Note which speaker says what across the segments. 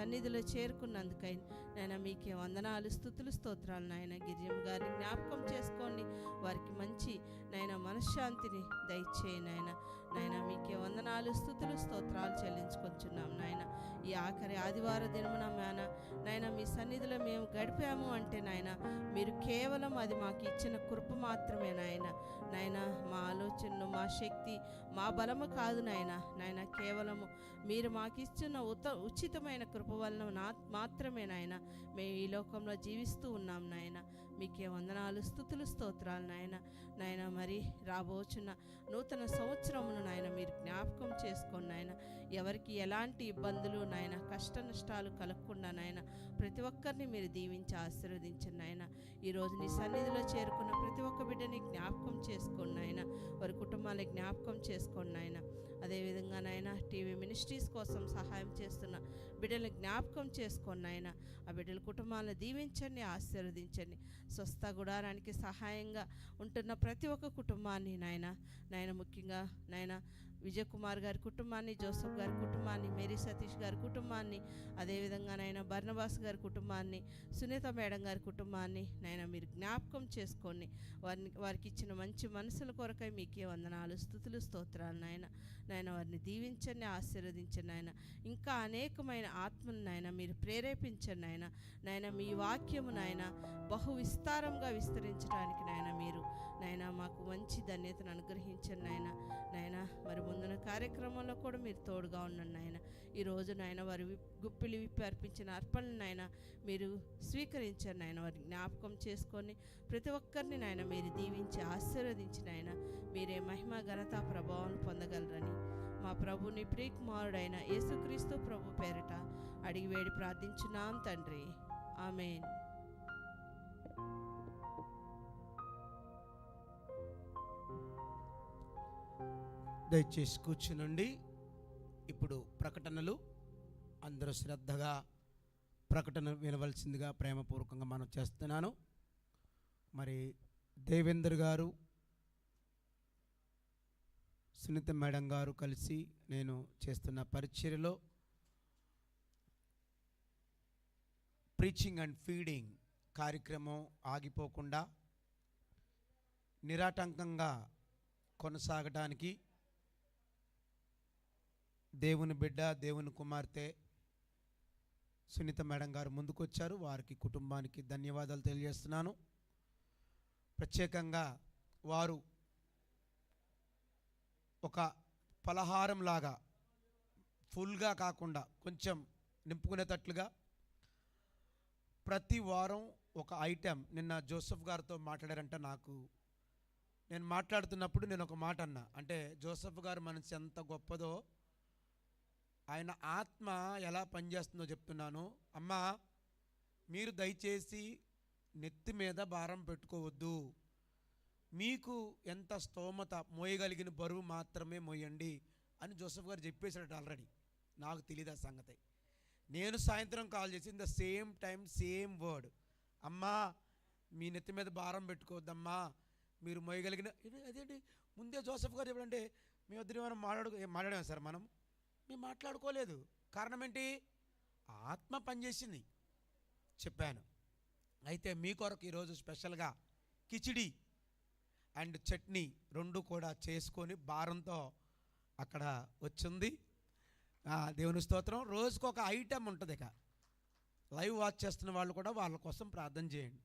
Speaker 1: సన్నిధిలో చేరుకున్నందుకై నాయన మీకే వందనాలు స్థుతులు స్తోత్రాలు నాయన. గిరిజం గారిని జ్ఞాపకం చేసుకోండి. వారికి మంచి నాయన మనశ్శాంతిని దయచేయి నాయన. నాయన మీకే వందనాలు స్థుతులు స్తోత్రాలు చెల్లించుకొచ్చున్నాం నాయన. ఈ ఆఖరి ఆదివార దినమున నాయన నాయన మీ సన్నిధిలో మేము గడిపాము అంటే నాయన మీరు కేవలం అది మాకు ఇచ్చిన కృప మాత్రమే నాయన. నాయన మా ఆలోచనలు మా శక్తి మా బలము కాదు నాయన. నాయన కేవలము మీరు మాకు ఇచ్చిన ఉత ఉచితమైన కృప వలన నా మాత్రమే నాయన మేము ఈ లోకంలో జీవిస్తూ ఉన్నాం నాయన. మీకే వందనాలు స్థుతులు స్తోత్రాలు నాయన. నాయన మరి రాబోచున్న నూతన సంవత్సరమును నాయన మీరు జ్ఞాపకం చేసుకోండి నాయన ఎవరికి ఎలాంటి ఇబ్బందులు నాయన కష్ట నష్టాలు కలగకుండా నాయన ప్రతి ఒక్కరిని మీరు దీవించి ఆశీర్వదించిన నాయన. ఈరోజు నీ సన్నిధిలో చేరుకున్న ప్రతి ఒక్క బిడ్డని జ్ఞాపకం చేసుకోండి నాయన వారి కుటుంబాన్ని జ్ఞాపకం చేసుకోండి నాయన అదేవిధంగా నాయన టీవీ మినిస్ట్రీస్ కోసం సహాయం చేస్తున్న బిడ్డలు జ్ఞాపకం చేసుకోండి నాయన ఆ బిడ్డల కుటుంబాలను దీవించండి ఆశీర్వదించండి. స్వస్థ గుడారానికి సహాయంగా ఉంటున్న ప్రతి ఒక్క కుటుంబాన్ని నాయన నాయన ముఖ్యంగా నాయన విజయ్ కుమార్ గారి కుటుంబాన్ని జోసఫ్ గారి కుటుంబాన్ని మేరీ సతీష్ గారి కుటుంబాన్ని అదేవిధంగా నాయన బర్నబాస్ గారి కుటుంబాన్ని సునీత మేడం గారి కుటుంబాన్ని నాయన మీరు జ్ఞాపకం చేసుకోండి. వారిని వారికి ఇచ్చిన మంచి మనసుల కొరకై మీకే వందనాలు స్థుతులు స్తోత్రాలు నాయన. నాయన వారిని దీవించండి ఆశీర్వదించండి నాయన. ఇంకా అనేకమైన ఆత్మను నాయన మీరు ప్రేరేపించండి నాయన. నాయన మీ వాక్యము నాయన బహు విస్తారంగా విస్తరించడానికి నాయన మీరు నాయన మాకు మంచి ధన్యతను అనుగ్రహించండి నాయన. నాయన మరి కార్యక్రమంలో కూడా మీరు తోడుగా ఉన్నాను నాయన. ఈరోజు నాయన వారి గుప్పిలి విప్పి అర్పించిన అర్పణలు నాయన మీరు స్వీకరించారు నాయన. వారిని జ్ఞాపకం చేసుకొని ప్రతి ఒక్కరిని నాయన మీరు దీవించి ఆశీర్వదించి నాయన మీరే మహిమ ఘనత ప్రభావం పొందగలరని మా ప్రభుని ప్రియకుమారుడైన యేసుక్రీస్తు ప్రభు పేరిట అడిగి వేడి ప్రార్థించున్నాం తండ్రి. ఆమెన్.
Speaker 2: దయచేసి కూర్చునండి. ఇప్పుడు ప్రకటనలు. అందరూ శ్రద్ధగా ప్రకటన వినవలసిందిగా ప్రేమపూర్వకంగా మనం చేస్తున్నాను. మరి దేవేందర్ గారు సునీత మేడం గారు కలిసి నేను చేస్తున్న పరిచర్యలో ప్రీచింగ్ అండ్ ఫీడింగ్ కార్యక్రమం ఆగిపోకుండా నిరాటంకంగా కొనసాగటానికి దేవుని బిడ్డ దేవుని కుమార్తె సునీత మేడం గారు ముందుకొచ్చారు. వారికి కుటుంబానికి ధన్యవాదాలు తెలియజేస్తున్నాను. ప్రత్యేకంగా వారు ఒక పలహారంలాగా ఫుల్గా కాకుండా కొంచెం నింపుకునేటట్లుగా ప్రతి వారం ఒక ఐటెం నిన్న జోసఫ్ గారితో మాట్లాడారంట నాకు. నేను మాట్లాడుతున్నప్పుడు నేను ఒక మాట అన్నా. అంటే జోసఫ్ గారు మనసు ఎంత గొప్పదో ఆయన ఆత్మ ఎలా పనిచేస్తుందో చెప్తున్నాను. అమ్మా మీరు దయచేసి నెత్తి మీద భారం పెట్టుకోవద్దు. మీకు ఎంత స్తోమత మోయగలిగిన బరువు మాత్రమే మోయండి అని జోసఫ్ గారు చెప్పేశాడు ఆల్రెడీ. నాకు తెలియదు ఆ సంగతి. నేను సాయంత్రం కాల్ చేసి the same time same word. అమ్మా మీ నెత్తి మీద భారం పెట్టుకోవద్దమ్మా. మీరు మోయగలిగిన అదేంటి ముందే జోసఫ్ గారు చెప్పడంటే మీ వద్ద మనం మాట్లాడు ఏం మాట్లాడాం సార్ మనం? మేము మాట్లాడుకోలేదు. కారణం ఏంటి ఆత్మ పనిచేసింది. చెప్పాను. అయితే మీ కొరకు ఈరోజు స్పెషల్గా కిచిడి అండ్ చట్నీ రెండు కూడా చేసుకొని భారంతో అక్కడ వచ్చింది. దేవుని స్తోత్రం. రోజుకు ఒక ఐటెం ఉంటుంది ఇక. లైవ్ వాచ్ చేస్తున్న వాళ్ళు కూడా వాళ్ళ కోసం ప్రార్థన చేయండి.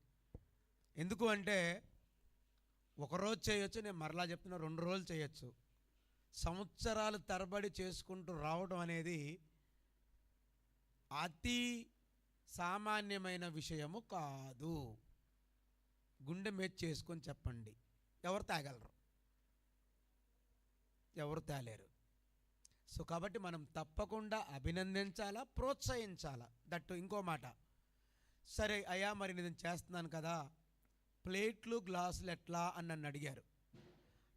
Speaker 2: ఎందుకు అంటే ఒకరోజు చేయొచ్చు నేను మరలా చెప్తున్నా రెండు రోజులు చేయొచ్చు. సంవత్సరాలు తరబడి చేసుకుంటూ రావడం అనేది అతి సామాన్యమైన విషయము కాదు. గుండె మీద చేసుకొని చెప్పండి. ఎవరు తాగలరు? ఎవరు తేలేరు? సో కాబట్టి మనం తప్పకుండా అభినందించాలా ప్రోత్సహించాలా? దట్టు ఇంకో మాట. సరే అయ్యా మరి నేను చేస్తున్నాను కదా. ప్లేట్లు గ్లాసులు ఎట్లా? అని నన్ను అడిగారు.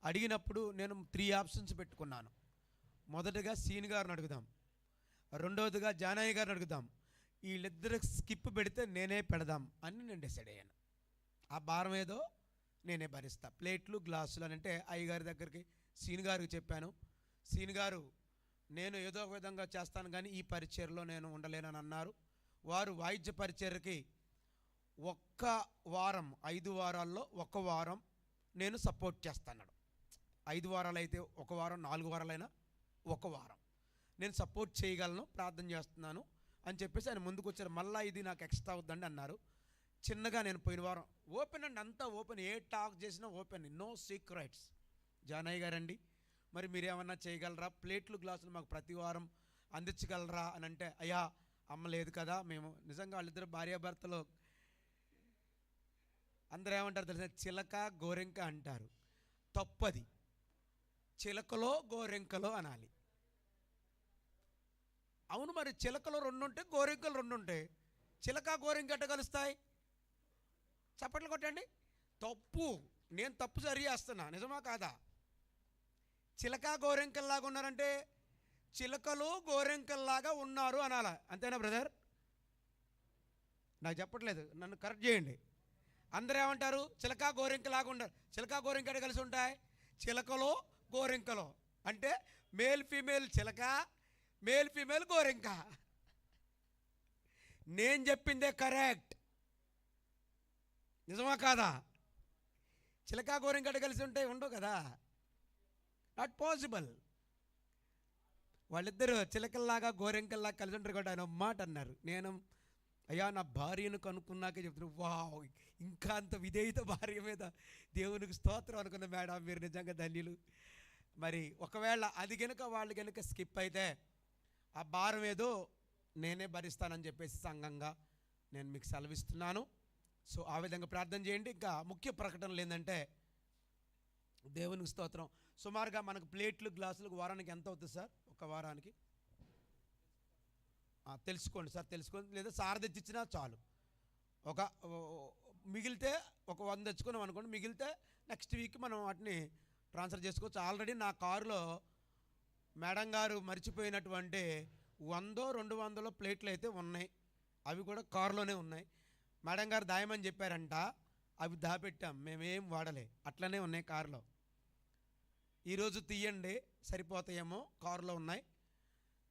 Speaker 2: అడిగినప్పుడు నేను త్రీ ఆప్షన్స్ పెట్టుకున్నాను. మొదటగా సీన్ గారిని అడుగుదాం. రెండవదిగా జానయ్య గారిని అడుగుదాం. వీళ్ళిద్దరు స్కిప్ పెడితే నేనే పెడదాం అని నేను డిసైడ్ అయ్యాను. ఆ భారం ఏదో నేనే భరిస్తా. ప్లేట్లు గ్లాసులు అని అంటే అయ్యగారి దగ్గరికి సీన్ గారికి చెప్పాను. సీన్ గారు నేను ఏదో ఒక విధంగా చేస్తాను కానీ ఈ పరిచయలో నేను ఉండలేనని అన్నారు. వారు వాయిద్య పరిచయకి ఒక్క వారం ఐదు వారాల్లో ఒక వారం నేను సపోర్ట్ చేస్తాను ఐదు వారాలు అయితే ఒక వారం నాలుగు వారాలైనా ఒక వారం. నేను సపోర్ట్ చేయగలను ప్రార్థన చేస్తున్నాను అని చెప్పేసి ఆయన ముందుకు వచ్చారు. మళ్ళీ ఇది నాకు ఎక్స్ట్రా అవుద్దండి అన్నారు. చిన్నగా నేను పోయిన వారం ఓపెన్ అండి అంతా ఓపెన్. ఏ టాక్ చేసినా ఓపెన్. No secrets. జానయ్య గారండి మరి మీరు ఏమన్నా చేయగలరా? ప్లేట్లు గ్లాసులు మాకు ప్రతి వారం అందించగలరా? అని అంటే అయ్యా అమ్మ లేదు కదా మేము నిజంగా వాళ్ళిద్దరు భార్యాభర్తలు. అందరూ ఏమంటారు తెలిసిన చిలక గోరెంక అంటారు. తప్పది. చిలకలో గోరెంకలో అనాలి. అవును మరి చిలకలు రెండు ఉంటే గోరెంకలు రెండు ఉంటాయి చిలక గోరెంక ఎట్ట కలుస్తాయి? చప్పట్లు కొట్టండి. తప్పు నేను తప్పు సరి చేస్తున్నా నిజమా కాదా? చిలక గోరెంకల్లాగా ఉన్నారంటే చిలకలు గోరెంకల్లాగా ఉన్నారు అనాలా. అంతేనా బ్రదర్? నాకు చెప్పట్లేదు నన్ను కరెక్ట్ చేయండి. అందరూ ఏమంటారు? చిలక గోరెంకలాగా ఉండరు చిలక గోరెంక కలిసి ఉంటాయి? చిలకలో గోరింకలో. అంటే మేల్ ఫీమేల్ చిలక మేల్ ఫీమేల్ గోరింక. నేను చెప్పిందే కరెక్ట్. నిజమా కాదా? చిలక గోరింకట కలిసి ఉంటే ఉండవు కదా? నాట్ పాసిబుల్ వాళ్ళిద్దరూ చిలకల్లాగా గోరింకల్లా కలిసి ఉంటారు కూడా ఆయన ఒక మాట అన్నారు. నేను అయ్యా నా భార్యను కనుక్కున్నాకే చెప్తున్నాను వావ్! ఇంకా అంత విధేయత భార్య మీద దేవునికి స్తోత్రం అనుకున్న మేడం మీరు నిజంగా ధన్యులు. మరి ఒకవేళ అది గనుక వాళ్ళు గనుక స్కిప్ అయితే ఆ భారం ఏదో నేనే భరిస్తానని చెప్పేసి సంఘంగా నేను మీకు సెలవిస్తున్నాను. సో ఆ విధంగా ప్రార్థన చేయండి. ఇంకా ముఖ్య ప్రకటనలు ఏంటంటే దేవునికి స్తోత్రం. సుమారుగా మనకు ప్లేట్లు గ్లాసులకు వారానికి ఎంత అవుతుంది సార్? ఒక వారానికి? తెలుసుకోండి సార్ తెలుసుకోండి. లేదా సార్ తెచ్చిచ్చినా చాలు. ఒక మిగిలితే ఒక వంద తెచ్చుకున్నాం అనుకోండి మిగిలితే నెక్స్ట్ వీక్ మనం వాటిని ట్రాన్స్ఫర్ చేసుకోవచ్చు. ఆల్రెడీ నా కారులో మేడం గారు మర్చిపోయినటువంటి వందో రెండు వందలో ప్లేట్లు అయితే ఉన్నాయి. అవి కూడా కారులోనే ఉన్నాయి. మేడం గారు దాయమని చెప్పారంట. అవి దాపెట్టాం. మేమేం వాడలే. అట్లనే ఉన్నాయి కారులో. ఈరోజు తీయండి. సరిపోతాయేమో. కారులో ఉన్నాయి.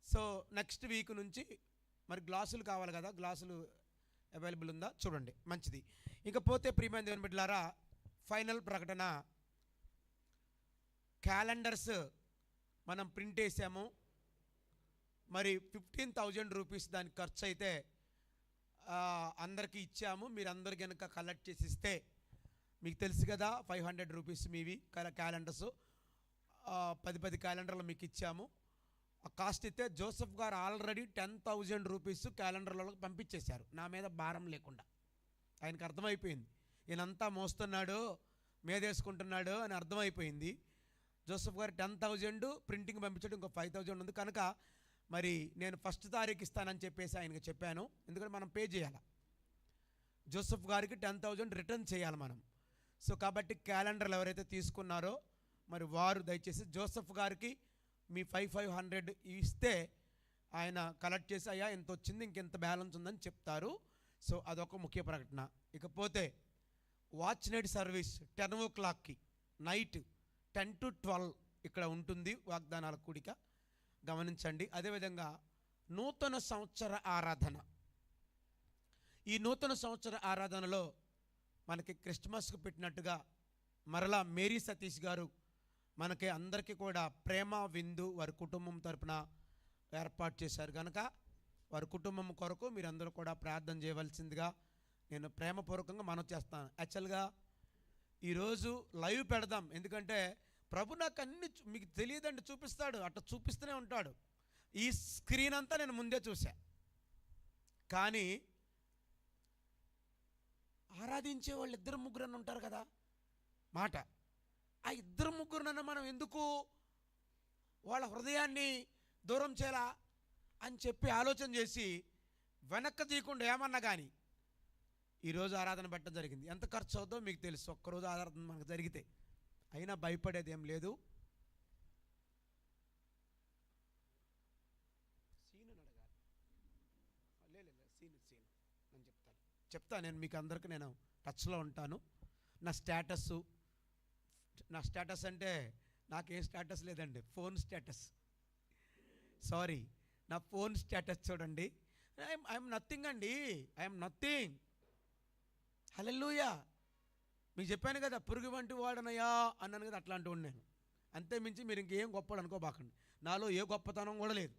Speaker 2: సో నెక్స్ట్ వీక్ నుంచి మరి గ్లాసులు కావాలి కదా. గ్లాసులు అవైలబుల్ ఉందా? చూడండి. మంచిది. ఇకపోతే ప్రియమైన దేవుని బిడ్డలారా ఫైనల్ ప్రకటన క్యాలెండర్స్ మనం ప్రింట్ వేసాము. మరి ఫిఫ్టీన్ థౌజండ్ రూపీస్ దాని ఖర్చు అయితే అందరికీ ఇచ్చాము. మీరు అందరు కనుక కలెక్ట్ చేసి ఇస్తే మీకు తెలుసు కదా ఫైవ్ హండ్రెడ్ రూపీస్ మీవి క్యాలెండర్స్. పది పది క్యాలెండర్లు మీకు ఇచ్చాము. ఆ కాస్ట్ అయితే Joseph garu already ten thousand rupees క్యాలెండర్లకు పంపించేశారు. నా మీద భారం లేకుండా. ఆయనకు అర్థమైపోయింది. ఈయనంతా మోస్తున్నాడు మీదేసుకుంటున్నాడు అని అర్థమైపోయింది. జోసఫ్ గారు టెన్ థౌజండ్ ప్రింటింగ్ పంపించడం ఇంకో ఫైవ్ థౌజండ్ ఉంది. కనుక మరి నేను ఫస్ట్ తారీఖు ఇస్తానని చెప్పేసి ఆయనకి చెప్పాను. ఎందుకంటే మనం పే చేయాలి? జోసెఫ్ గారికి టెన్ థౌజండ్ రిటర్న్ చేయాలి మనం. సో కాబట్టి క్యాలెండర్లు ఎవరైతే తీసుకున్నారో మరి వారు దయచేసి జోసెఫ్ గారికి మీ ఫైవ్ ఫైవ్ హండ్రెడ్ ఇస్తే ఆయన కలెక్ట్ చేసి అయ్యా ఇంత వచ్చింది ఇంకెంత బ్యాలెన్స్ ఉందని చెప్తారు. సో అదొక ముఖ్య ప్రకటన. ఇకపోతే వాచ్ నైట్ సర్వీస్ టెన్ ఓ క్లాక్కి నైట్ టెన్ టు ట్వెల్వ్ ఇక్కడ ఉంటుంది వాగ్దానాల కూడిక. గమనించండి. అదేవిధంగా నూతన సంవత్సర ఆరాధన. ఈ నూతన సంవత్సర ఆరాధనలో మనకి క్రిస్మస్కు పెట్టినట్టుగా మరలా మేరీ సతీష్ గారు మనకి అందరికీ కూడా ప్రేమ విందు వారి కుటుంబం తరపున ఏర్పాటు చేశారు. కనుక వారి కుటుంబం కొరకు మీరందరూ కూడా ప్రార్థన చేయవలసిందిగా నేను ప్రేమపూర్వకంగా మనం చేస్తాను. యాక్చువల్గా ఈరోజు లైవ్ పెడదాం. ఎందుకంటే ప్రభు నాకు అన్ని చూ- మీకు తెలియదండి చూపిస్తాడు. అట్లా చూపిస్తూనే ఉంటాడు. ఈ స్క్రీన్ అంతా నేను ముందే చూసా కానీ ఆరాధించే వాళ్ళు ఇద్దరు ముగ్గురు ఉంటారు కదా? మాట. ఆ ఇద్దరు ముగ్గురునన్న మనం ఎందుకు వాళ్ళ హృదయాన్ని దూరం చేయాలా అని చెప్పి ఆలోచన చేసి వెనక్కి తీయకుండా ఏమన్నా కానీ ఈరోజు ఆరాధన పెట్టడం జరిగింది. ఎంత ఖర్చు అవుతుందో మీకు తెలుసు. ఒక్కరోజు ఆరాధన మనకు జరిగితే. అయినా భయపడేది ఏం లేదు. సీను అడగాలి. లే లే, లే, సీను సీను నేను చెప్తాను. చెప్తా నేను మీకు అందరికి నేను టచ్లో ఉంటాను. నా స్టేటస్ నా స్టేటస్ అంటే నాకేం స్టేటస్ లేదండి ఫోన్ స్టేటస్. సారీ నా ఫోన్ స్టేటస్ చూడండి. ఐఎమ్ ఐఎమ్ నథింగ్ అండి ఐఎమ్ నథింగ్. హలెల్లుయా. మీకు చెప్పాను కదా పురుగు వంటి వాడనయా అన్నాను కదా అట్లాంటి వాడు నేను అంతే మించి మీరు ఇంకేం గొప్పవాడు అనుకోబాకండి. నాలో ఏ గొప్పతనం కూడా లేదు.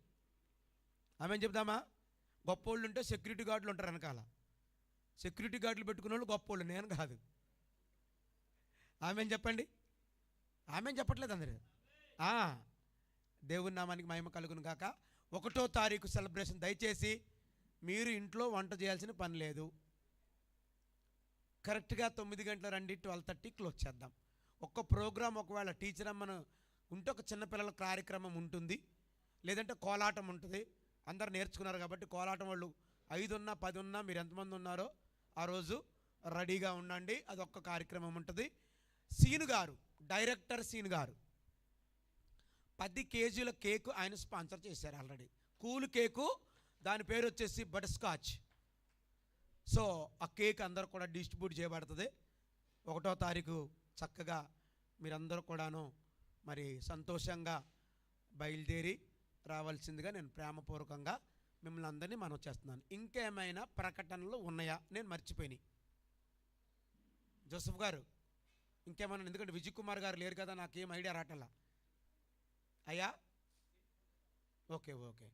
Speaker 2: ఆమె చెప్దామా? గొప్పోళ్ళు ఉంటే సెక్యూరిటీ గార్డులు ఉంటారు వెనకాల. సెక్యూరిటీ గార్డులు పెట్టుకున్న వాళ్ళు గొప్పోళ్ళు నేను కాదు. ఆమె చెప్పండి? ఆమె చెప్పట్లేదు అందరు. దేవుని నామానికి మహిమ కలుగును కాక ఒకటో తారీఖు సెలబ్రేషన్. దయచేసి మీరు ఇంట్లో వంట చేయాల్సిన పని లేదు. కరెక్ట్గా తొమ్మిది గంటల రండి ట్వెల్వ్ థర్టీ క్లోజ్ చేద్దాం. ఒక్క ప్రోగ్రామ్ ఒకవేళ టీచర్ అమ్మను ఉంటే ఒక చిన్నపిల్లల కార్యక్రమం ఉంటుంది. లేదంటే కోలాటం ఉంటుంది. అందరు నేర్చుకున్నారు కాబట్టి కోలాటం వాళ్ళు ఐదు ఉన్నా పది ఉన్నా మీరు ఎంతమంది ఉన్నారో ఆ రోజు రెడీగా ఉండండి. అదొక్క కార్యక్రమం ఉంటుంది. సీను గారు డైరెక్టర్ సీను గారు. పది కేజీల కేకు ఆయన స్పాన్సర్ చేశారు ఆల్రెడీ. కూల్ కేకు దాని పేరు వచ్చేసి బటర్ స్కాచ్ సో ఆ కేక్ అందరూ కూడా డిస్ట్రిబ్యూట్ చేయబడుతుంది. ఒకటో తారీఖు చక్కగా మీరందరూ కూడాను మరి సంతోషంగా బయలుదేరి రావాల్సిందిగా నేను ప్రేమపూర్వకంగా మిమ్మల్ని అందరినీ మనం చేస్తున్నాను. ఇంకేమైనా ప్రకటనలు ఉన్నాయా? నేను మర్చిపోయినాయి జోసఫ్ గారు ఇంకేమైనా ఎందుకంటే విజయ్ కుమార్ గారు లేరు కదా నాకేం ఐడియా రాటల్లా అయ్యా? Okay okay.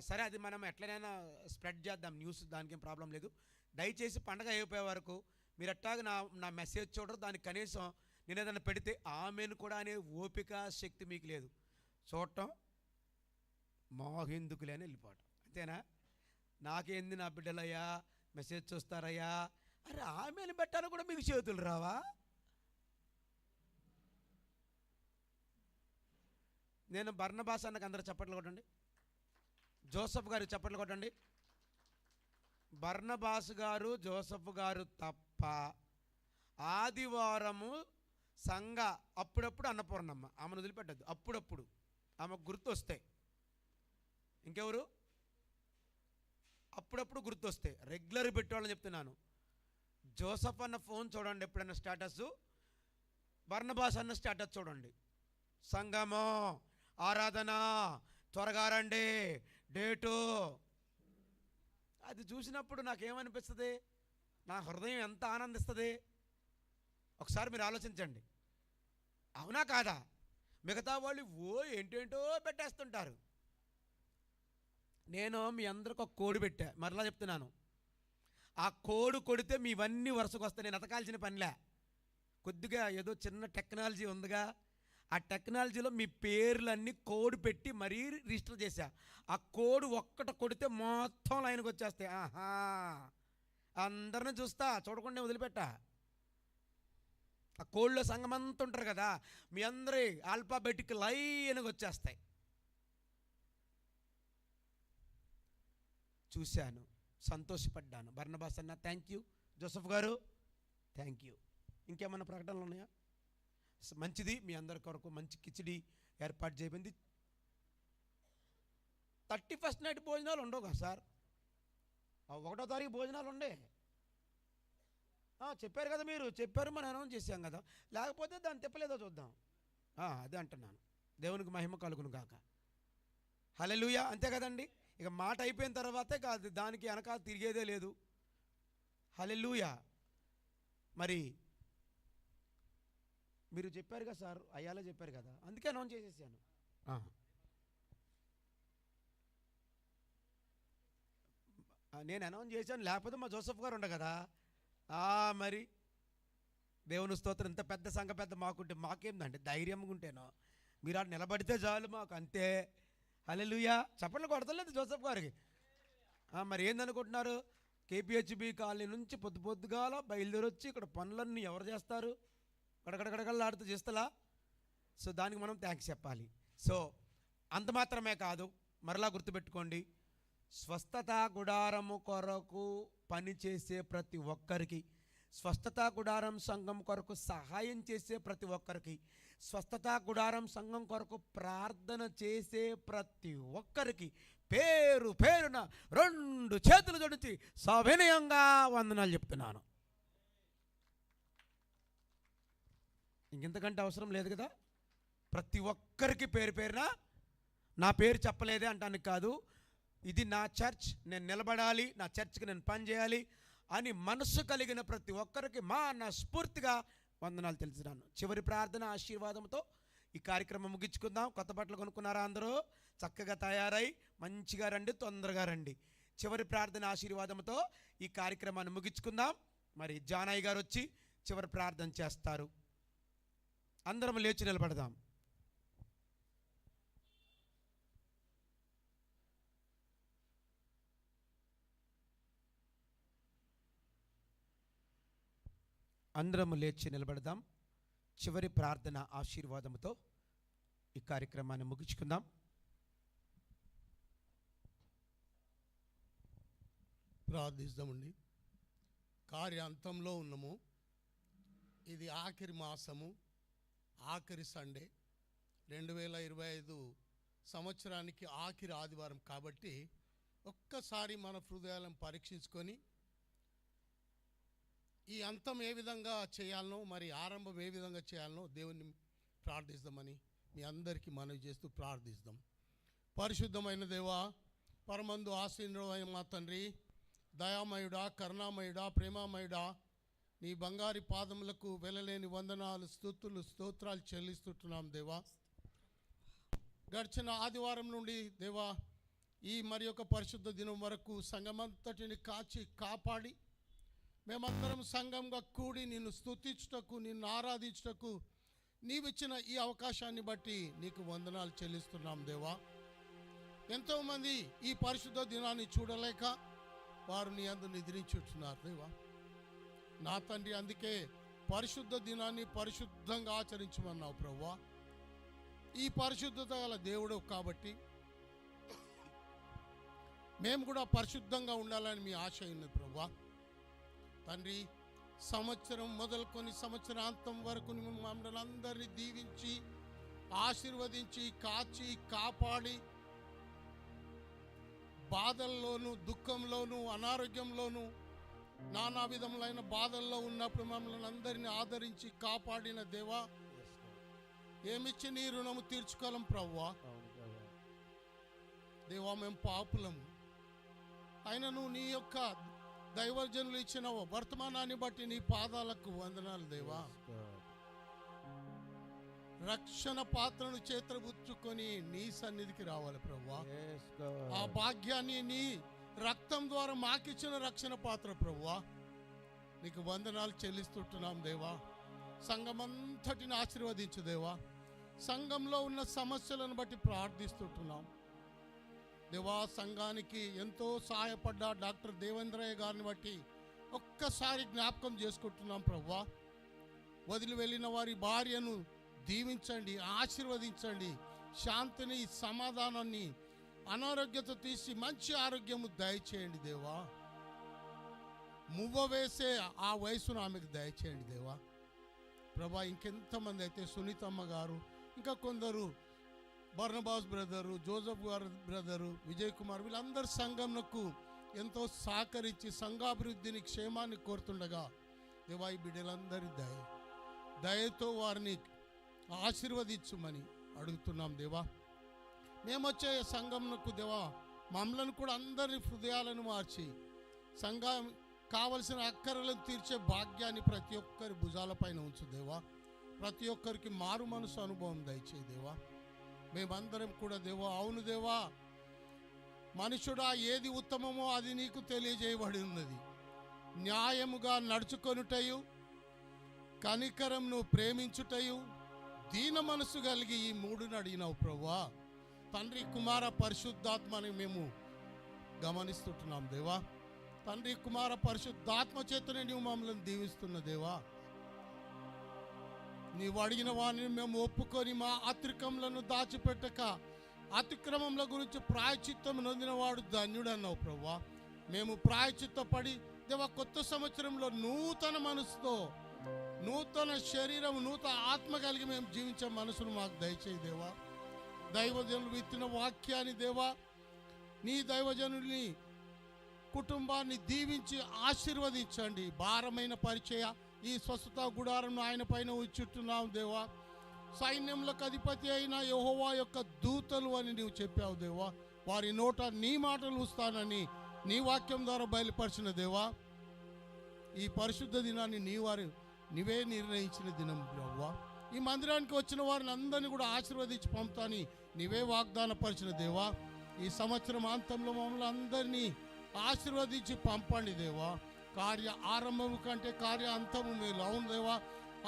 Speaker 2: సరే అది మనం ఎట్లనైనా స్ప్రెడ్ చేద్దాం. న్యూస్ దానికి ఏం ప్రాబ్లం లేదు. దయచేసి పండగ అయిపోయే వరకు మీరు ఎట్టాగా నా నా మెసేజ్ చూడరు దానికి కనీసం నేను ఏదైనా పెడితే ఆమెను కూడా అనే ఓపిక శక్తి మీకు లేదు. చూడటం మాకెందుకులే అని వెళ్ళిపోవటం. అంతేనా? నాకేంది నా బిడ్డలయ్యా? మెసేజ్ చూస్తారయ్యా? అరే ఆమెను పెట్టాను కూడా మీకు చేతులు రావా? నేను బర్ణబాస్ అన్నకు అందరూ చప్పట్లు కొట్టండి. జోసఫ్ గారు చప్పట్లు కొట్టండి. బర్ణబాస్ గారు జోసఫ్ గారు తప్ప ఆదివారము సంఘ అప్పుడప్పుడు అన్నపూర్ణమ్మ. ఆమెను వదిలిపెట్టద్దు. అప్పుడప్పుడు ఆమెకు గుర్తు వస్తాయి ఇంకెవరు? అప్పుడప్పుడు గుర్తు వస్తాయి రెగ్యులర్ పెట్టేవాళ్ళని చెప్తున్నాను. జోసఫ్ అన్న ఫోన్ చూడండి ఎప్పుడైనా స్టేటస్ బర్ణబాస్ అన్న స్టేటస్ చూడండి. సంగమో ఆరాధన త్వరగా రండి. డేటు అది చూసినప్పుడు నాకేమనిపిస్తుంది? నా హృదయం ఎంత ఆనందిస్తుంది? ఒకసారి మీరు ఆలోచించండి. అవునా కాదా? మిగతా వాళ్ళు ఓ ఏంటేంటో పెట్టేస్తుంటారు. నేను మీ అందరికి ఒక కోడి పెట్టా. మరలా చెప్తున్నాను. ఆ కోడు కొడితే మీవన్నీ వరుసకు వస్తాయి నేను ఎతకాల్సిన పనిలే. కొద్దిగా ఏదో చిన్న టెక్నాలజీ ఉందిగా. ఆ టెక్నాలజీలో మీ పేర్లన్నీ కోడ్ పెట్టి మరీ రిజిస్టర్ చేశా. ఆ కోడ్ ఒక్కట కొడితే మొత్తం లైన్కి వచ్చేస్తాయి. ఆహా! అందరిని చూస్తా చూడకుండా వదిలిపెట్టా. ఆ కోడ్లో సంఘం అంతా ఉంటారు కదా మీ అందరి ఆల్ఫాబెటిక్ లైన్కి వచ్చేస్తాయి. చూశాను సంతోషపడ్డాను. బర్ణబాస్ అన్న thank you Joseph garu thank you ఇంకేమైనా ప్రకటనలు ఉన్నాయా? మంచిది. మీ అందరి కొరకు మంచి కిచిడి ఏర్పాటు చేయబడింది. థర్టీ ఫస్ట్ నైట్ భోజనాలు ఉండవు కదా సార్? ఒకటో తారీఖు భోజనాలు ఉండే. చెప్పారు కదా మీరు. చెప్పారు మనం అనౌన్స్ చేశాం కదా. లేకపోతే దాన్ని తిప్పలేదో చూద్దాం. అదే అంటున్నాను. దేవునికి మహిమ కలుగును కాక హలెలుయా అంతే కదండి. ఇక మాట అయిపోయిన తర్వాతే కాదు దానికి వెనక తిరిగేదే లేదు. హలెలుయా మరి మీరు చెప్పారు కదా సార్ అయ్యాలో చెప్పారు కదా అందుకే అనౌన్స్ చేసేసాను. ఆ. ఆ, నేను అనౌన్స్ చేశాను లేకపోతే మా జోసఫ్ గారు ఉండ కదా. ఆ, మరి దేవుని స్తోత్రం ఇంత పెద్ద సంఘ పెద్ద మాకుంటే మాకేందంటే ధైర్యంగా ఉంటేనో మీరు ఆడ నిలబడితే చాలు మాకు అంతే. హల్లెలూయా. చప్పట్లు కొడతలేదు జోసఫ్ గారికి. ఆ, మరి ఏందనుకుంటున్నారు? కేపిహెచ్బి కాలనీ నుంచి పొద్దు పొద్దుగాల బయలుదేరి వచ్చి ఇక్కడ పనులన్నీ ఎవరు చేస్తారు? గడగడగడగడలాడుతూ చేస్తలా సో దానికి మనం థ్యాంక్స్ చెప్పాలి సో అంత మాత్రమే కాదు మరలా గుర్తుపెట్టుకోండి స్వస్థత గుడారము కొరకు పనిచేసే ప్రతి ఒక్కరికి స్వస్థత గుడారం సంఘం కొరకు సహాయం చేసే ప్రతి ఒక్కరికి స్వస్థత గుడారం సంఘం కొరకు ప్రార్థన చేసే ప్రతి ఒక్కరికి పేరు పేరున రెండు చేతులు జొడిచి సవినయంగా వందనాలు చెప్తున్నాను ఇంకెంతకంటే అవసరం లేదు కదా? ప్రతి ఒక్కరికి పేరు పేరున? నా పేరు చెప్పలేదే అంటానికి కాదు. ఇది నా చర్చ్ నేను నిలబడాలి నా చర్చ్కి నేను పని చేయాలి అని మనస్సు కలిగిన ప్రతి ఒక్కరికి మా నా స్ఫూర్తిగా వందనాలు తెలుసున్నాను. చివరి ప్రార్థన ఆశీర్వాదంతో ఈ కార్యక్రమం ముగించుకుందాం. కొత్త బట్టలు కొనుక్కున్నారా అందరూ? చక్కగా తయారై మంచిగా రండి తొందరగా రండి. చివరి ప్రార్థన ఆశీర్వాదంతో ఈ కార్యక్రమాన్ని ముగించుకుందాం. మరి జానయ్య గారు వచ్చి చివరి ప్రార్థన చేస్తారు. అందరం లేచి నిలబడదాం. అందరం లేచి నిలబడదాం. చివరి ప్రార్థన ఆశీర్వాదంతో ఈ కార్యక్రమాన్ని ముగించుకుందాం.
Speaker 3: ప్రార్థిస్తామండి. కార్యాంతంలో ఉన్నాము. ఇది ఆఖరి మాసము. ఆఖరి సండే రెండు వేల ఇరవై ఐదు సంవత్సరానికి ఆఖరి ఆదివారం కాబట్టి ఒక్కసారి మన హృదయాలను పరీక్షించుకొని ఈ అంతం ఏ విధంగా చేయాలనో మరి ఆరంభం ఏ విధంగా చేయాలనో దేవుణ్ణి ప్రార్థిస్తామని మీ అందరికీ మనవి చేస్తూ ప్రార్థిస్తాం. పరిశుద్ధమైన దేవా పరమందు ఆశీర్వమైన మా తండ్రి దయామయుడా కరుణామయుడా ప్రేమామయుడా నీ బంగారి పాదములకు వెళ్ళలేని వందనాలు స్తుతులు స్తోత్రాలు చెల్లిస్తుంటున్నాం దేవా. గడిచిన ఆదివారం నుండి దేవా ఈ మరి యొక్క పరిశుద్ధ దినం వరకు సంఘమంతటిని కాచి కాపాడి మేమందరం సంఘంగా కూడి నిన్ను స్తుతించుటకు నిన్ను ఆరాధించుటకు నీవిచ్చిన ఈ అవకాశాన్ని బట్టి నీకు వందనాలు చెల్లిస్తున్నాం దేవా. ఎంతోమంది ఈ పరిశుద్ధ దినాన్ని చూడలేక వారు నీ అందు నిద్రించుతున్నారు దేవా. నా తండ్రి అందుకే పరిశుద్ధ దినాన్ని పరిశుద్ధంగా ఆచరించమన్నావు ప్రవ్వా. ఈ పరిశుద్ధత గల దేవుడు కాబట్టి మేము కూడా పరిశుద్ధంగా ఉండాలని మీ ఆశ ఉన్నది ప్రవ్వా. తండ్రి సంవత్సరం మొదలుకొని సంవత్సరాంతం వరకు మమ్మల్ని అందరినీ దీవించి ఆశీర్వదించి కాచి కాపాడి బాధల్లోనూ దుఃఖంలోనూ అనారోగ్యంలోనూ నానా విధములైన బాధల్లో ఉన్నప్పుడు మమ్మల్ని అందరినీ ఆదరించి కాపాడిన దేవా. ఏమిచ్చి నీ రుణము తీర్చుకోలేం ప్రవ్వా? దేవా మేము పాపులము. అయినను నీ యొక్క దైవజనులు ఇచ్చిన వర్తమానాన్ని బట్టి నీ పాదాలకు వందనాలు దేవా. రక్షణ పాత్రను చేతబుచ్చుకొని నీ సన్నిధికి రావాలి ప్రవ్వా. ఆ భాగ్యాన్ని నీ రక్తం ద్వారా మాకిచ్చిన రక్షణ పాత్ర ప్రభువా. నీకు వందనాలు చెల్లిస్తుంటున్నాం దేవా. సంఘమంతటిని ఆశీర్వదించు దేవా. సంఘంలో ఉన్న సమస్యలను బట్టి ప్రార్థిస్తుంటున్నాం. దేవా సంఘానికి ఎంతో సహాయపడ్డ డాక్టర్ దేవేంద్రయ్య గారిని బట్టి ఒక్కసారి జ్ఞాపకం చేసుకుంటున్నాం ప్రవ్వా వదిలి వెళ్ళిన వారి భార్యను దీవించండి ఆశీర్వదించండి. శాంతిని సమాధానాన్ని అనారోగ్యత తీసి మంచి ఆరోగ్యము దయచేయండి దేవా. మువ్వ వేసే ఆ వయసును ఆమెకు దయచేయండి దేవా. ప్రభా ఇంకెంతమంది అయితే సునీతమ్మ గారు ఇంకా కొందరు Barnabas brother Joseph garu brother Vijay Kumar వీళ్ళందరి సంఘంకు ఎంతో సహకరించి సంఘాభివృద్ధిని క్షేమాన్ని కోరుతుండగా దేవా ఈ బిడ్డలందరి దయ దయతో వారిని ఆశీర్వదించుమని అడుగుతున్నాం దేవా. మేమొచ్చే సంఘంకు దేవా మమ్మలను కూడా అందరి హృదయాలను మార్చి సంఘం కావలసిన అక్కరలను తీర్చే భాగ్యాన్ని ప్రతి ఒక్కరి భుజాలపైన ఉంచు దేవా. ప్రతి ఒక్కరికి మారు మనసు అనుభవం దయచేయి దేవా. మేమందరం కూడా దేవా అవును దేవా మనుషుడా ఏది ఉత్తమమో అది నీకు తెలియజేయబడి ఉన్నది. న్యాయముగా నడుచుకొనుటయు కనికరంను ప్రేమించుటయు దీన మనసు కలిగి ఈ మూడుని అడిగినావు ప్రభువా తండ్రి కుమార పరిశుద్ధాత్మని మేము గమనిస్తుంటున్నాం దేవా. తండ్రి కుమార పరిశుద్ధాత్మ చేతనే నీవు మమ్మల్ని దీవిస్తున్న దేవా. నీవు అడిగిన వాడిని మేము ఒప్పుకొని మా అతిక్రమలను దాచిపెట్టక అతిక్రమముల గురించి ప్రాయచిత్తం నొందినవాడు ధన్యుడు అన్నావు ప్రభా మేము ప్రాయచిత్తపడి దేవా కొత్త సంవత్సరంలో నూతన మనసుతో నూతన శరీరం నూతన ఆత్మ కలిగి మేము జీవించే మనసును మాకు దయచేయి దేవా. దైవజనులు విత్తిన వాక్యాన్ని దేవా నీ దైవజనుల్ని కుటుంబాన్ని దీవించి ఆశీర్వదించండి. భారమైన పరిచయ ఈ స్వస్థత గుడారం ఆయన పైన ఉంచుతున్నాం దేవా. సైన్యములకు అధిపతి అయిన యహోవా యొక్క దూతలు అని నీవు చెప్పావు దేవా. వారి నోట నీ మాటలు వస్తానని నీ వాక్యం ద్వారా బయలుపరిచిన దేవా. ఈ పరిశుద్ధ దినాన్ని నీ వారు నీవే నిర్ణయించిన దినం బ్రవ్వా ఈ మందిరానికి వచ్చిన వారిని అందరినీ కూడా ఆశీర్వదించి పంపుతాని. నీవే వాగ్దాన పరిచిన దేవా ఈ సంవత్సరం అంతంలో మమ్మల్ని అందరినీ ఆశీర్వదించి పంపండి దేవా. కార్య ఆరంభము కంటే కార్య అంతము మేలు. అవును దేవా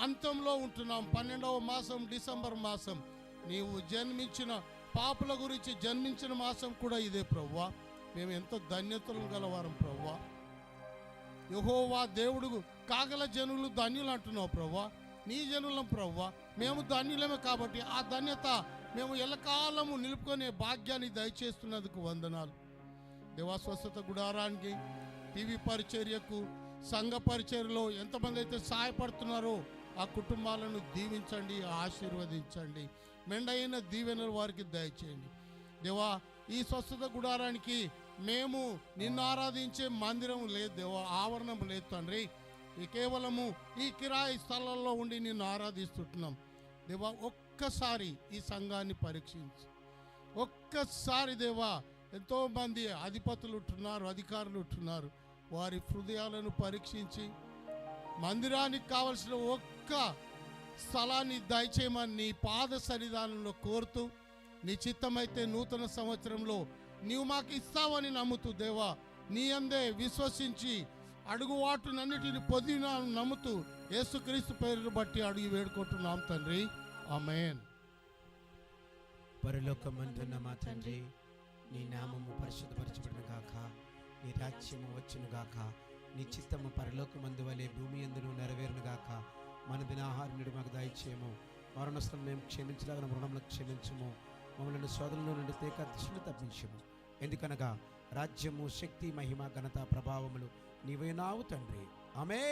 Speaker 3: అంతంలో ఉంటున్నాం. పన్నెండవ మాసం డిసెంబర్ మాసం. నీవు జన్మించిన పాపల గురించి జన్మించిన మాసం కూడా ఇదే ప్రవ్వా. మేము ఎంతో ధన్యతలు గలవారం ప్రవ్వా. యహోవా దేవుడు కాగల జనులు ధన్యులు అంటున్నావు ప్రవ్వా. నీ జనులం ప్రవ్వ మేము ధన్యులమే కాబట్టి ఆ ధన్యత మేము ఎల్లకాలము నిలుపుకునే భాగ్యాన్ని దయచేస్తున్నందుకు వందనాలు. దేవా స్వస్థత గుడారానికి టీవీ పరిచర్యకు సంఘ పరిచర్యలో ఎంతమంది అయితే సహాయపడుతున్నారో ఆ కుటుంబాలను దీవించండి ఆశీర్వదించండి. మెండైన దీవెనలు వారికి దయచేయండి. దేవా ఈ స్వస్థత గుడారానికి మేము నిన్ను ఆరాధించే మందిరం లేదు దేవా ఆవరణం లేదు తండ్రి. ఈ కేవలము ఈ కిరాయి స్థలంలో ఉండి నిన్ను ఆరాధిస్తుంటున్నాం. దేవా ఒక్కసారి ఈ సంఘాన్ని పరీక్షించు. ఒక్కసారి దేవా ఎంతోమంది అధిపతులు ఉంటున్నారు అధికారులు ఉంటున్నారు. వారి హృదయాలను పరీక్షించి మందిరానికి కావలసిన ఒక్క స్థలాన్ని దయచేయమని నీ పాద సన్నిధానంలో కోరుతూ నీ చిత్తమైతే నూతన సంవత్సరంలో నీవు మాకు ఇస్తావని నమ్ముతూ దేవా నీ అందే విశ్వసించి అడుగువాటునన్నిటిని పొందిన నమ్ముతూ యేసుక్రీస్తు పేరును బట్టి అడిగి వేడుకుంటున్నాం తండ్రి. ఆమెన్.
Speaker 2: పరలోకమందున్న మా తండ్రి నీ నామము పరిశుద్ధపరచబడిన గాక నీ రాజ్యము వచ్చును గాక నీ చిత్తము పరలోకమందు వలె భూమి ఎందును నెరవేరును గాక మన దినాహారం మాకు దయచేయము. మరణస్థలం మేము క్షమించలాగిన రుణములకు క్షమించము. మమ్మల్ని శోధనలో నుండి తీక దృష్టిని తప్పించము. ఎందుకనగా రాజ్యము శక్తి మహిమ ఘనత ప్రభావములు నీవేనావు తండ్రి. అమే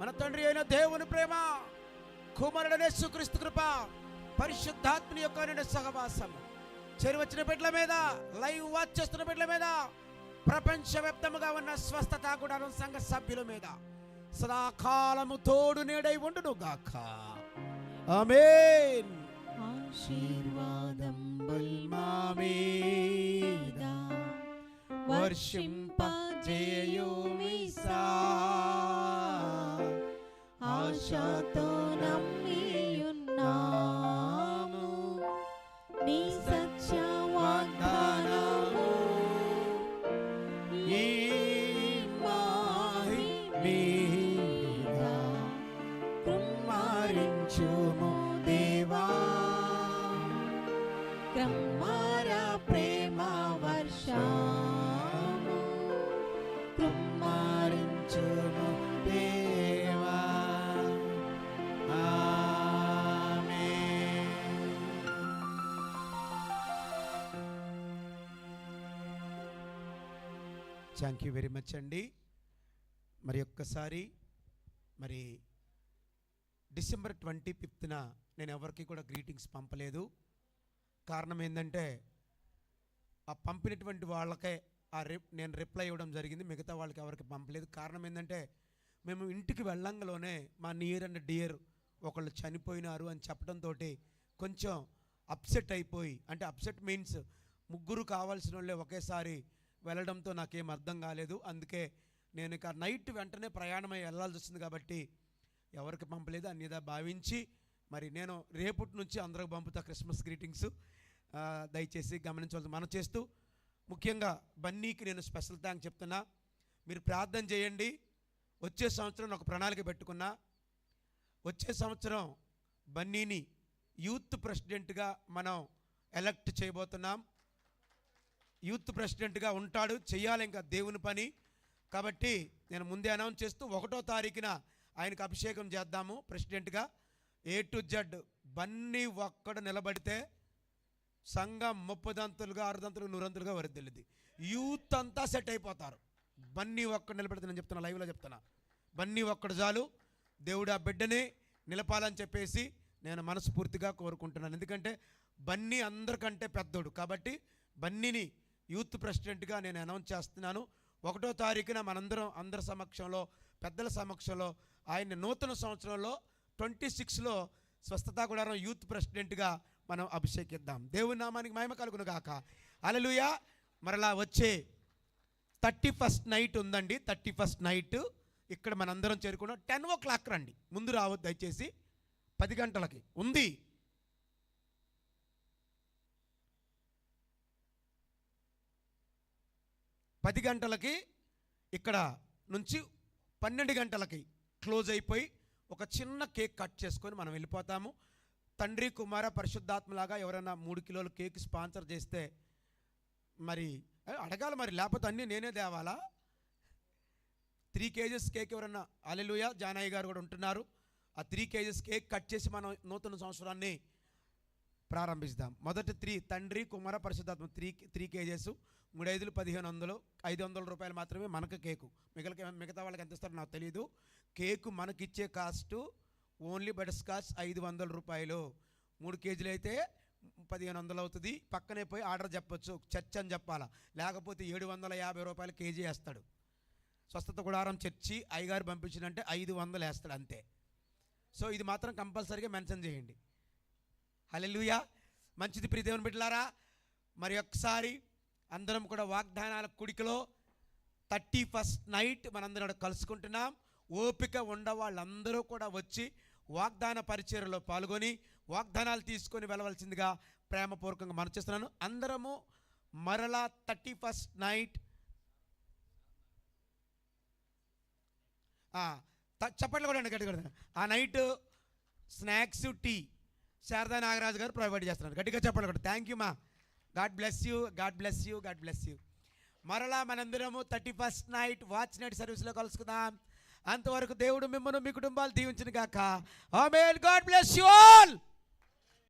Speaker 2: మన తండ్రి అయిన దేవుని ప్రేమ కుమారుడనే సుక్రీస్తు కృప పరిశుద్ధాత్మని యొక్క నిండు సహవాసము చేరువచ్చిన బిడ్డల మీద లైవ్ వాచ్ చేస్తున్న బిడ్డల మీద ప్రపంచవ్యాప్తముగా ఉన్న స్వస్థత గుడారం సంఘ సభ్యుల మీద సదాకాలము తోడు నీడై ఉండును గాక ఆమేన్.
Speaker 4: ఆశీర్వాదం
Speaker 2: మా
Speaker 4: Till you miss
Speaker 2: out, I shall thank you very much అండి మరి ఒక్కసారి మరి డిసెంబర్ ట్వంటీ ఫిఫ్త్న నేను ఎవరికి కూడా గ్రీటింగ్స్ పంపలేదు. కారణం ఏంటంటే ఆ పంపినటువంటి వాళ్ళకే ఆ రిప్ నేను రిప్లై ఇవ్వడం జరిగింది. మిగతా వాళ్ళకి ఎవరికి పంపలేదు. కారణం ఏంటంటే మేము ఇంటికి వెళ్ళంగలోనే మా నియర్ అండ్ డియర్ ఒకళ్ళు చనిపోయినారు అని చెప్పడంతో కొంచెం అప్సెట్ అయిపోయి అంటే అప్సెట్ మీన్స్ ముగ్గురు కావాల్సిన వాళ్ళే ఒకేసారి వెళ్ళడంతో నాకేం అర్థం కాలేదు. అందుకే నేను ఇక నైట్ వెంటనే ప్రయాణమై వెళ్ళాల్సి వస్తుంది కాబట్టి ఎవరికి పంపలేదు అన్నిదా భావించి మరి నేను రేపటి నుంచి అందరికి పంపుతా క్రిస్మస్ గ్రీటింగ్స్. దయచేసి గమనించవలసి మనం చేస్తూ ముఖ్యంగా బన్నీకి నేను స్పెషల్ థ్యాంక్ చెప్తున్నా. మీరు ప్రార్థన చేయండి. వచ్చే సంవత్సరం ఒక ప్రణాళిక పెట్టుకున్నా. వచ్చే సంవత్సరం బన్నీని యూత్ ప్రెసిడెంట్గా మనం ఎలక్ట్ చేయబోతున్నాం. యూత్ ప్రెసిడెంట్గా ఉంటాడు చేయాలి ఇంకా దేవుని పని. కాబట్టి నేను ముందే అనౌన్స్ చేస్తూ ఒకటో తారీఖున ఆయనకు అభిషేకం చేద్దాము ప్రెసిడెంట్గా. ఏ టు జడ్ బన్నీ ఒక్కడ నిలబడితే సంఘం ముప్పదంతులుగా అరదంతులుగా నూరంతులుగా వరిదిల్లింది యూత్ అంతా సెట్ అయిపోతారు. బన్నీ ఒక్కడు నిలబెడితే నేను చెప్తున్నా లైవ్లో చెప్తున్నా. బన్నీ ఒక్కడు చాలు. దేవుడు ఆ బిడ్డని నిలపాలని చెప్పేసి నేను మనస్ఫూర్తిగా కోరుకుంటున్నాను. ఎందుకంటే బన్నీ అందరికంటే పెద్దోడు. కాబట్టి బన్నీని యూత్ ప్రెసిడెంట్గా నేను అనౌన్స్ చేస్తున్నాను. ఒకటో తారీఖున మనందరం అందరి సమక్షంలో పెద్దల సమక్షంలో ఆయన నూతన సంవత్సరంలో ట్వంటీ సిక్స్లో స్వస్థతా గుడారం యూత్ ప్రెసిడెంట్గా మనం అభిషేకిద్దాం. దేవుని నామానికి మహిమ కలుగును గాక అలలుయ మరలా వచ్చే థర్టీ ఫస్ట్ నైట్ ఉందండి. థర్టీ ఫస్ట్ నైట్ ఇక్కడ మనందరం చేరుకున్నాం. టెన్ ఓ క్లాక్ రండి. ముందు రావద్దు దయచేసి. పది గంటలకి. ఉంది. పది గంటలకి ఇక్కడ నుంచి పన్నెండు గంటలకి క్లోజ్ అయిపోయి ఒక చిన్న కేక్ కట్ చేసుకొని మనం వెళ్ళిపోతాము. తండ్రి కుమార పరిశుద్ధాత్మలాగా ఎవరైనా మూడు కిలోల కేక్ స్పాన్సర్ చేస్తే మరి అడగాలి మరి లేకపోతే అన్నీ నేనే తేవాలా? త్రీ కేజెస్ కేక్ ఎవరన్నా అలెలుయ జానయ్య గారు కూడా ఉంటున్నారు. ఆ త్రీ కేజెస్ కేక్ కట్ చేసి మనం నూతన సంవత్సరాన్ని ప్రారంభిస్తాం. మొదటి త్రీ తండ్రి కుమార పరిశుద్ధాత్మ త్రీ త్రీ కేజెస్. మూడు ఐదులు పదిహేను వందలు ఐదు వందల రూపాయలు మాత్రమే మనకు కేకు. మిగతా మిగతా వాళ్ళకి ఎంత ఇస్తారో నాకు తెలియదు కేకు మనకిచ్చే కాస్ట్ ఓన్లీ బటర్ స్కాచ్ ఐదు వందల రూపాయలు. మూడు కేజీలు అయితే పదిహేను వందలు అవుతుంది. పక్కనే పోయి ఆర్డర్ చెప్పొచ్చు చర్చ్ అని చెప్పాలా. లేకపోతే ఏడు వందల యాభై రూపాయలు కేజీ వేస్తాడు. స్వస్థత గుడారం చర్చి అయ్యగారు పంపించినంటే ఐదు వందలు వేస్తాడు అంతే. సో ఇది మాత్రం కంపల్సరీగా మెన్షన్ చేయండి. హల్లెలూయా. మంచిది ప్రియ దేవుని బిడ్డలారా మరి ఒకసారి అందరం కూడా వాగ్దానాల కుడికలో థర్టీ ఫస్ట్ నైట్ మనందరం కలుసుకుంటున్నాం. ఓపిక ఉండ వాళ్ళందరూ కూడా వచ్చి వాగ్దాన పరిచయలో పాల్గొని వాగ్దానాలు తీసుకొని వెళ్ళవలసిందిగా ప్రేమపూర్వకంగా మనం చేస్తున్నాను. అందరము మరలా థర్టీ ఫస్ట్ నైట్ చప్పట్లు కూడా గట్టి కూడా ఆ night snacks tea Sharada Nagaraju garu provide చేస్తున్నారు. గట్టిగా చెప్పండి కూడా థ్యాంక్ యూ మా God bless you God bless you God bless you మరలా మనందరము thirty first night watch night సర్వీస్లో కలుసుకుందాం. అంతవరకు దేవుడు మిమ్మల్ని మీ కుటుంబాలు దీవించిన గాక ఆమె గాడ్ బ్లెస్ యూ ఆల్